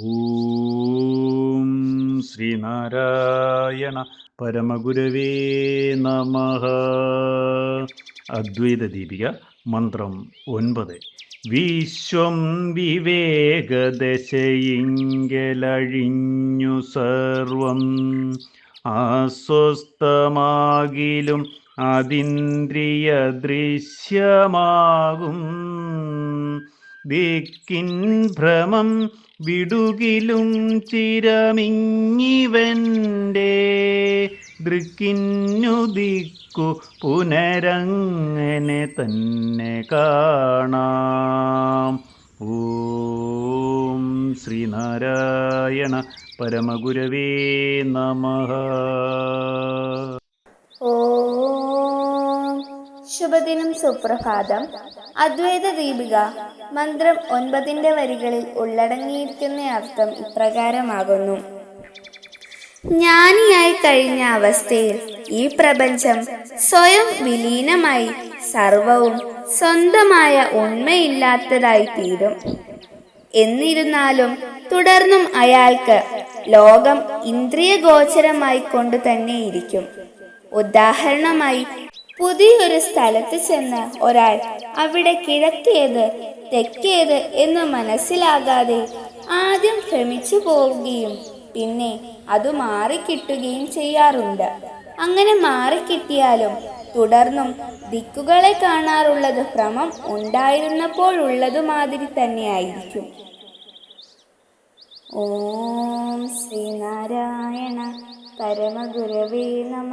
ഓം ശ്രീനാരായണ പരമഗുരവേ നമ. അദ്വൈത ദീപിക മന്ത്രം ഒൻപത്. വിശ്വം വിവേകദശയിങ്കലഴിഞ്ഞു സർവം. അസ്വസ്ഥമാകിലും അതിന്ദ്രിയ ദൃശ്യമാകും ദിക്കിൻ ഭ്രമം വിടുകിലും ചിരമിങ്ങിവന്റെ ദൃക്കിന്നു ദിക്കു പുനരങ്ങനെ തന്നെ കാണാം. ഓം ശ്രീനാരായണ പരമഗുരവേ നമഃ. ശുഭദിനം സുപ്രഭാതം. അദ്വൈത ദീപിക മന്ത്രം ഒൻപതിന്റെ വരികളിൽ ഉള്ളടങ്ങിയിരിക്കുന്ന അർത്ഥം ഇപ്രകാരമാകുന്നു. ജ്ഞാനിയായി കഴിഞ്ഞ അവസ്ഥയിൽ ഈ പ്രപഞ്ചം സ്വയം വിലീനമായി സർവവും സ്വന്തമായ ഉണ്മയില്ലാത്തതായി തീരും. എന്നിരുന്നാലും തുടർന്നും അയാൾക്ക് ലോകം ഇന്ദ്രിയഗോചരമായി കൊണ്ട് തന്നെയിരിക്കും ഉദാഹരണമായി പുതിയൊരു സ്ഥലത്ത് ചെന്ന് ഒരാൾ അവിടെ കിഴക്കേത് തെക്കേത് എന്ന് മനസ്സിലാകാതെ ആദ്യം ഭ്രമിച്ചു പോവുകയും പിന്നെ അത് മാറിക്കിട്ടുകയും ചെയ്യാറുണ്ട്. അങ്ങനെ മാറിക്കിട്ടിയാലും തുടർന്നും ദിക്കുകളെ കാണാറുള്ളത് ഭ്രമം ഉണ്ടായിരുന്നപ്പോഴുള്ളത് മാതിരി തന്നെയായിരിക്കും. ഓം ശ്രീനാരായണ പരമഗുരവേ നമ.